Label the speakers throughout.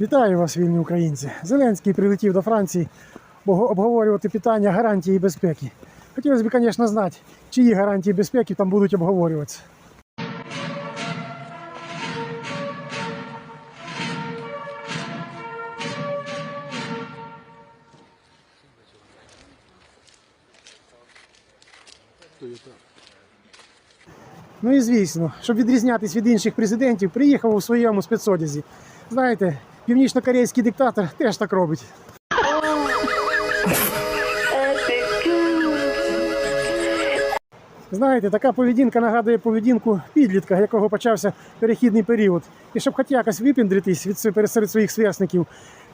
Speaker 1: Вітаю вас, вільні українці. Зеленський прилетів до Франції обговорювати питання гарантії безпеки. Хотілося б, звісно, знати, чиї гарантії безпеки там будуть обговорюватися. Ну і звісно, щоб відрізнятися від інших президентів, приїхав у своєму спецодязі. Знаєте, північно-корейський диктатор теж так робить. Знаєте, така поведінка нагадує поведінку підлітка, якого почався перехідний період. І щоб хоч якось випіндритись від серед своїх сверстників,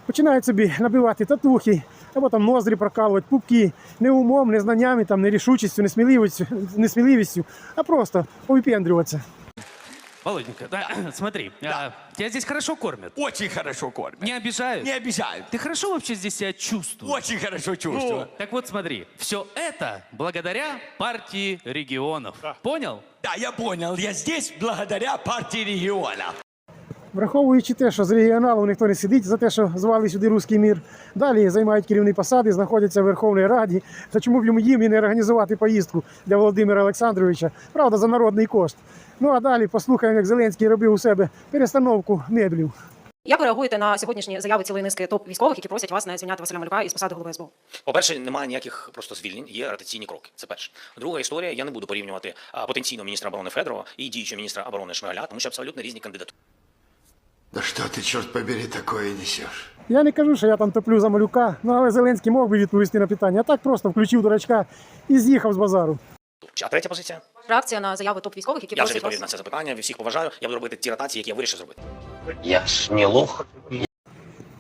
Speaker 1: починають собі набивати татухи, або там ноздрі прокалувати, пупки не умом, не знаннями, там, не рішучістю, не сміливістю, не сміливістю, а просто повипендрюватися.
Speaker 2: Володенька, да, смотри, а, тебя здесь хорошо кормят,
Speaker 3: Очень хорошо кормят.
Speaker 2: не обижают.
Speaker 3: Не обижают.
Speaker 2: Ты хорошо вообще здесь себя чувствуешь?
Speaker 3: Очень хорошо чувствую.
Speaker 2: Так вот смотри, все это благодаря партии регионов. Понял?
Speaker 3: Да, я понял. Я здесь благодаря партии региона.
Speaker 1: Враховуючи те, що з регіоналу ніхто не сидить за те, що звали сюди руський мір, далі займають керівні посади, знаходяться в Верховній Раді. То чому б йому їм і не організувати поїздку для Володимира Олександровича? Правда, за народний кошт. Ну а далі послухаємо, як Зеленський робив у себе перестановку меблів.
Speaker 4: Як ви реагуєте на сьогоднішні заяви цілої низки топ військових, які просять вас не звільняти Василя Малюка із посади голови СБУ?
Speaker 5: По-перше, немає ніяких просто звільнень, є ротаційні кроки. Це перше. Друга історія, я не буду порівнювати потенційного міністра оборони Федорова і діючого міністра оборони Шмигаля, тому що абсолютно різні кандидатури.
Speaker 6: Что ты, черт побери, такое несешь?
Speaker 1: Я не кажу, що я там топлю за малюка, ну але Зеленський мог би відповісти на питання. А так просто включив дурачка і з'їхав з базару.
Speaker 5: А третя позиція?
Speaker 4: Реакція на заяви топ військових, які
Speaker 5: Я вже
Speaker 4: просять
Speaker 5: відповів на
Speaker 4: вас.
Speaker 5: це запитання. всіх поважаю. Я буду робити ті ротації, які я вирішив зробити.
Speaker 7: Я ж не лох.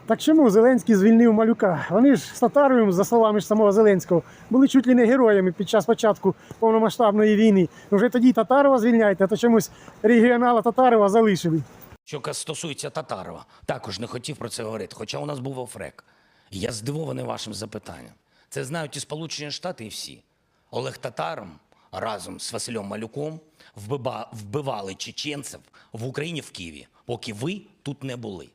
Speaker 1: Так чому Зеленський звільнив малюка? Вони ж з Татаровим, за словами ж самого Зеленського, були чуть ли не героями під час початку повномасштабної війни. Вже тоді Татарова звільняйте, а то чомусь регіонала Татарова залишили.
Speaker 8: Що стосується Татарова, також не хотів про це говорити, хоча у нас був офрек. Я здивований вашим запитанням. Це знають і Сполучені Штати, і всі. Олег Татаром разом з Василем Малюком вбива- вбивали чеченців в Україні в Києві, поки ви тут не були.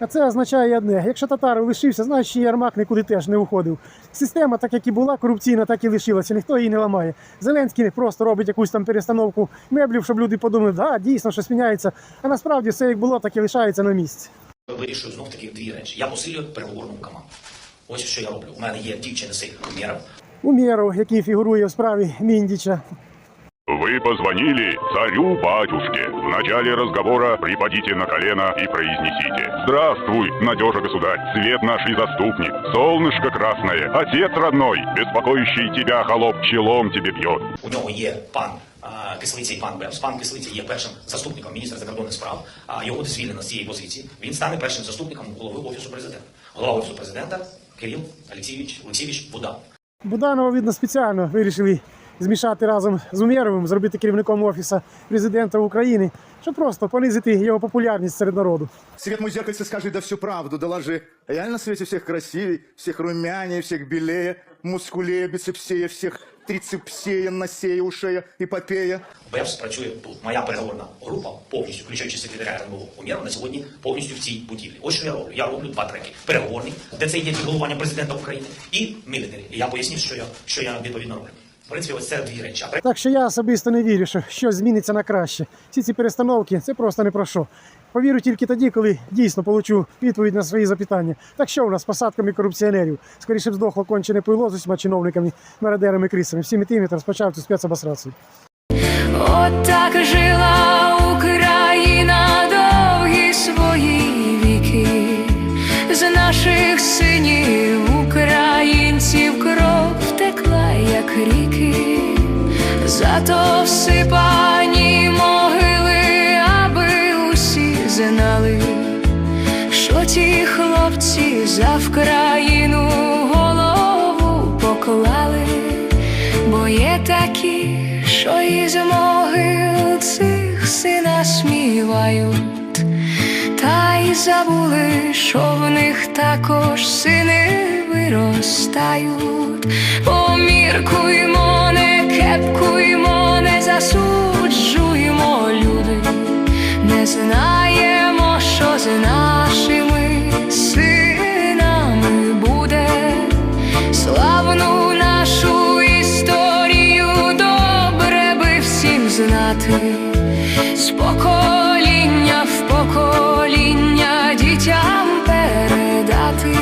Speaker 1: А це означає одне: якщо Татаров лишився, значить Ярмак нікуди теж не уходив. Система, так як і була корупційна, так і лишилася. Ніхто її не ламає. Зеленський не просто робить якусь там перестановку меблів, щоб люди подумали, да, дійсно щось міняється. А насправді все як було, так і лишається на місці.
Speaker 5: Вирішую знов таки дві речі. Я посилюю переговорну команду. Ось що я роблю. У мене є дівчина син Умєров.
Speaker 1: Умєров, який фігурує в справі Міндіча.
Speaker 9: Вы позвонили царю-батюшке. В начале разговора припадите на колено и произнесите «Здравствуй, надежа государь, свет наш и заступник, солнышко красное, отец родной, беспокоящий тебя холоп челом тебе бьет».
Speaker 5: У нього є пан а, Кислиця і пан Бевс. Пан Кислиця є першим заступником міністра закордонних справ. А його звільнено з цієї позиції. Він стане першим заступником голови офісу президента. Голова офісу президента Кирил Олексійович Олексійович Будан.
Speaker 1: Буданова, видно, спеціально вирішили змішати разом з Умєровим, зробити керівником офісу президента України, щоб просто понизити його популярність серед народу.
Speaker 10: Свет мой зеркальце, скажи да всю правду, доложи. А я на свете всех красивей, всех румянее, всех белее, мускулее, бицепсее, всех трицепсея, носея, ушея, эпопея.
Speaker 5: Бевс працює тут. Моя переговорна група повністю, включаючи секретаря РНБО Умєрова, на сьогодні повністю в цій будівлі. Ось що я роблю. Я роблю два треки: переговорний, де це є головування президента України, і мілітарі. І я пояснив, що я що я відповідно роблю. В принципі, ось це дві речі.
Speaker 1: Так що я особисто не вірю, що щось зміниться на краще. Всі ці перестановки це просто не про що. Повірю тільки тоді, коли дійсно получу відповідь на свої запитання. Так що у нас з посадками корупціонерів? Скоріше б здохло кончене пило з усіма чиновниками, мародерами, крисами. Всіми тими, хто розпочав цю спецобосрацію.
Speaker 11: От так жила Україна хлопці за Вкраїну голову поклали бо є такі, що із могил цих сина смівають, та й забули, що в них також сини виростають. Поміркуймо, не кепкуймо, не за знати, з покоління в покоління дітям передати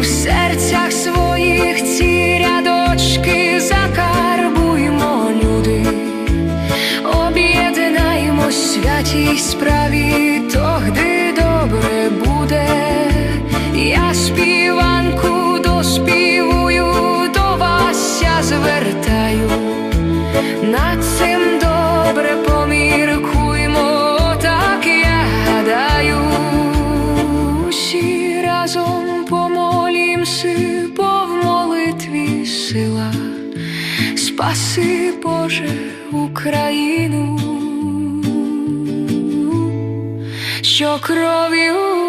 Speaker 11: в серцях своїх ці рядочки закарбуймо люди, об'єднаємось в святій справі, тогди добре буде. Я співанку доспівую, до вас я звертаю. Над цим Спаси Боже Україну, що кров'ю